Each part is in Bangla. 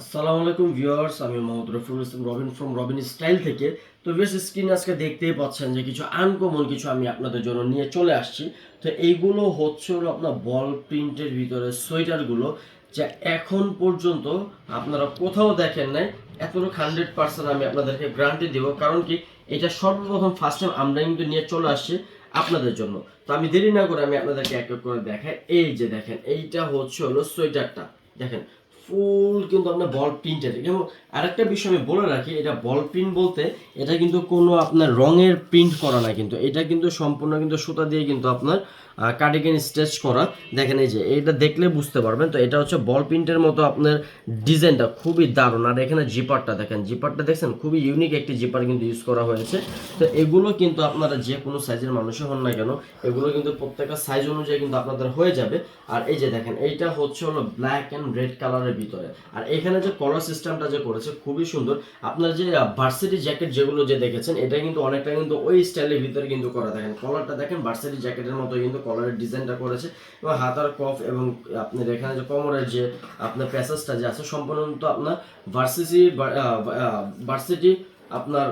আসসালামু আলাইকুম ভিউয়ার্স, আমি মোহাম্মদ রফিকুল ইসলাম, রবিন ফ্রম রবিন স্টাইল থেকে। তো বেশ স্ক্রিন আজকে দেখতেই পাচ্ছেন যে কিছু আনকমন কিছু আমি আপনাদের জন্য নিয়ে চলে আসছি। তো এইগুলো হচ্ছে হলো আপনার বল প্রিন্টের ভিতরে সোয়েটারগুলো যা এখন পর্যন্ত আপনারা কোথাও দেখেন নাই। এতটুকু হান্ড্রেড পার্সেন্ট আমি আপনাদেরকে গ্যারান্টি দেবো, কারণ কি এটা সর্বপ্রথম ফার্স্ট টাইম আমরা কিন্তু নিয়ে চলে আসছি আপনাদের জন্য। তো আমি দেরি না করে আমি আপনাদেরকে এক এক করে দেখাই। এই যে দেখেন, এইটা হচ্ছে হলো সোয়েটারটা। দেখেন ফুল কিন্তু আপনার বল প্রিন্টের এবং আরেকটা বিষয় আমি বলে রাখি, এটা বল প্রিন্ট বলতে এটা কিন্তু কোনো আপনার রঙের প্রিন্ট করা না কিন্তু, এটা কিন্তু সম্পূর্ণ কিন্তু সুতা দিয়ে কিন্তু আপনার কার্ডিগান স্ট্রেচ করা। দেখেন এই যে এটা দেখলে বুঝতে পারবেন। তো এটা হচ্ছে বল প্রিন্টের মতো আপনার ডিজাইনটা খুবই দারুণ। আর এখানে জিপারটা দেখেন জিপারটা দেখছেন? খুবই ইউনিক একটি জিপার কিন্তু ইউজ করা হয়েছে। তো এগুলো কিন্তু আপনারা যে কোনো সাইজের মানুষই হন না কেন, এগুলো কিন্তু প্রত্যেকটা সাইজ অনুযায়ী কিন্তু আপনাদের হয়ে যাবে। আর এই যে দেখেন, এইটা হচ্ছে হলো ব্ল্যাক অ্যান্ড রেড কালারের ভিতরে। আর এখানে যে কলার সিস্টেমটা যে করেছে, খুবই সুন্দর। আপনার যে ভার্সিটি জ্যাকেট যেগুলো যে দেখেছেন, এটা কিন্তু অনেকটা কিন্তু ওই স্টাইলের ভিতরে কিন্তু করা। দেখেন কলারটা দেখেন ভার্সিটি জ্যাকেটের মতো কিন্তু কলারের ডিজাইনটা করেছে। এবং হাতার কফ এবং আপনার এখানে যে কোমরের যে আপনার প্যাসেজটা যে আছে, সম্পূর্ণ আপনার ভার্সিটি ভার্সিটি আপনার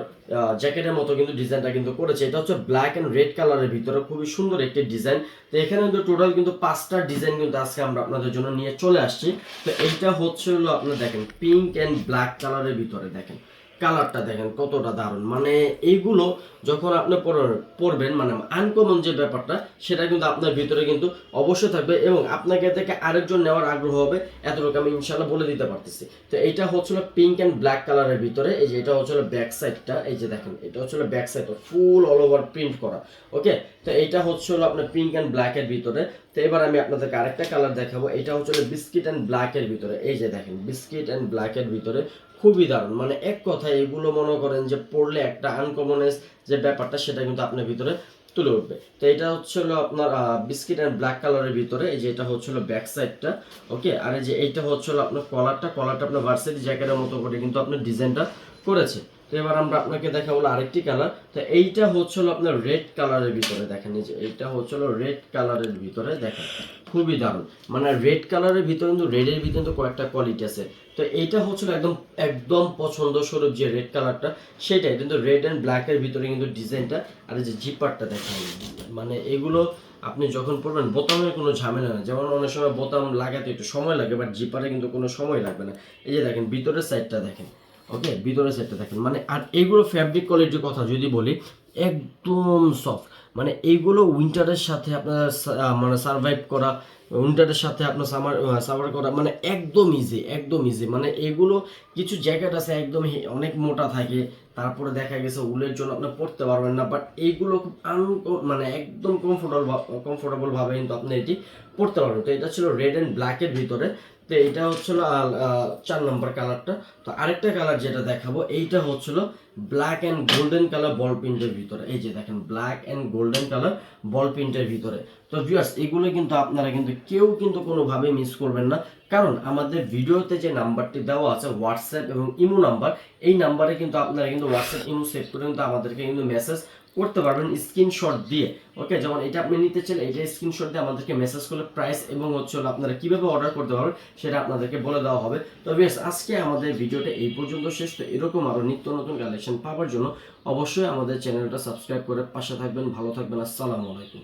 জ্যাকেটের মতো কিন্তু ডিজাইনটা কিন্তু করেছে। এটা হচ্ছে ব্ল্যাক অ্যান্ড রেড কালারের ভিতরে খুবই সুন্দর একটি ডিজাইন। তো এখানে কিন্তু টোটাল কিন্তু পাঁচটা ডিজাইন কিন্তু আজকে আমরা আপনাদের জন্য নিয়ে চলে আসছি। তো এইটা হচ্ছে হলো আপনার দেখেন পিঙ্ক অ্যান্ড ব্ল্যাক কালারের ভিতরে দেখেন। কালারটা দেখেন কতটা দারুণ। মানে এইগুলো যখন আপনি পর- পরবেন মানে আনকমন যে ব্যাপারটা, সেটা কিন্তু আপনার ভিতরে কিন্তু অবশ্যই থাকবে এবং আপনাকে থেকে আরেকজন নেওয়ার আগ্রহ হবে, এতটুকু আমি ইনশাল্লাহ বলে দিতে পারতেছি। তো এইটা হচ্ছিল পিঙ্ক অ্যান্ড ব্ল্যাক কালারের ভিতরে, এই যে এটা হচ্ছিল ব্যাক সাইডটা এই যে দেখেন, এটা হচ্ছিল back side full all over print করা ওকে তো এইটা হচ্ছিল আপনার পিঙ্ক অ্যান্ড ব্ল্যাকের ভিতরে। তো এবার আমি আপনাদেরকে আরেকটা কালার দেখাবো, এটা হচ্ছিল বিস্কিট অ্যান্ড ব্ল্যাকের ভিতরে, এই যে দেখেন বিস্কিট অ্যান্ড ব্ল্যাকের ভিতরে খুবই দারুণ। মানে এক কথায় এগুলো মনে করেন যে পড়লে একটা আনকমনেস যে ব্যাপারটা সেটা কিন্তু আপনার ভিতরে তুলে উঠবে। তো এটা হচ্ছে হলো আপনার বিস্কিট অ্যান্ড ব্ল্যাক কালারের ভিতরে, এই যে এটা হচ্ছে হলো ব্যাক সাইডটা ওকে আর এই যে এইটা হচ্ছে হলো আপনার কলারটা কলারটা আপনার ভার্সিটি জ্যাকেটের মতো করে কিন্তু আপনার ডিজাইনটা করেছে। তো এবার আমরা আপনাকে দেখাবো আরেকটি কালার তো এইটা হচ্ছে হলো আপনার রেড কালারের ভিতরে, দেখেন এই যে, এইটা হচ্ছে হলো রেড কালারের ভিতরে, দেখেন, খুবই দারুণ। মানে রেড কালারের ভিতরে কিন্তু রেডের ভিতরে কিন্তু কয়েকটা কোয়ালিটি আছে। তো এইটা হচ্ছিল একদম একদম পছন্দ স্বরূপ যে রেড কালারটা সেটাই, কিন্তু রেড অ্যান্ড ব্ল্যাকের ভিতরে কিন্তু ডিজাইনটা, আর যে জিপারটা দেখেন মানে এগুলো আপনি যখন পড়বেন বোতামের কোনো ঝামেলা না যেমন অনেক সময় বোতাম লাগাতে একটু সময় লাগে বাট জিপারে কিন্তু কোনো সময় লাগবে না। এই যে দেখেন, ভিতরের সাইডটা দেখেন। ওকে ভিতরে সেটটা দেখেন। মানে আর এইগুলো ফ্যাব্রিক কোয়ালিটির কথা যদি বলি, একদম সফট মানে এইগুলো উইন্টারের সাথে আপনার মানে সার্ভাইভ করা উইন্টারের সাথে আপনার সামার সামার করা মানে একদম ইজি একদম ইজি মানে এগুলো কিছু জ্যাকেট আছে একদম অনেক মোটা থাকে, তারপরে দেখা গেছে উলের জন্য আপনি পড়তে পারবেন না বাট এইগুলো খুব আন মানে একদম কমফোর্টেবল কমফোর্টেবল ভাবে কিন্তু আপনি এটি পড়তে পারবেন। তো এটা ছিল রেড অ্যান্ড ব্ল্যাকের ভিতরে। তো এইটা হচ্ছিল চার নম্বর কালারটা। তো আরেকটা কালার যেটা দেখাবো, এইটা হচ্ছিল black and golden colour ball প্রিন্টের ভিতরে। এই যে দেখেন black and golden colour ball প্রিন্টের ভিতরে। তো ভিউয়ার্স এগুলো কিন্তু আপনারা কিন্তু কেউ কিন্তু কোনোভাবে মিস করবেন না। কারণ আমাদের ভিডিওতে যে নাম্বারটি দেওয়া আছে হোয়াটসঅ্যাপ এবং ইমো নাম্বার এই নাম্বারে কিন্তু আপনারা কিন্তু হোয়াটসঅ্যাপ ইমো সেভ করে কিন্তু আমাদেরকে কিন্তু মেসেজ করতে পারবেন স্ক্রিনশট দিয়ে। ওকে যেমন এটা আপনি নিতে চাইলে এটা স্ক্রিনশট দিয়ে আমাদেরকে মেসেজ করলে প্রাইস এবং হচ্ছে আপনারা কীভাবে অর্ডার করতে পারবেন সেটা আপনাদেরকে বলে দেওয়া হবে। তো বেশ আজকে আমাদের ভিডিওটা এই পর্যন্ত শেষ। তো এরকম আরও নিত্য নতুন কালেকশন পাওয়ার জন্য অবশ্যই আমাদের চ্যানেলটা সাবস্ক্রাইব করে পাশে থাকবেন, ভালো থাকবেন। আসসালামু আলাইকুম।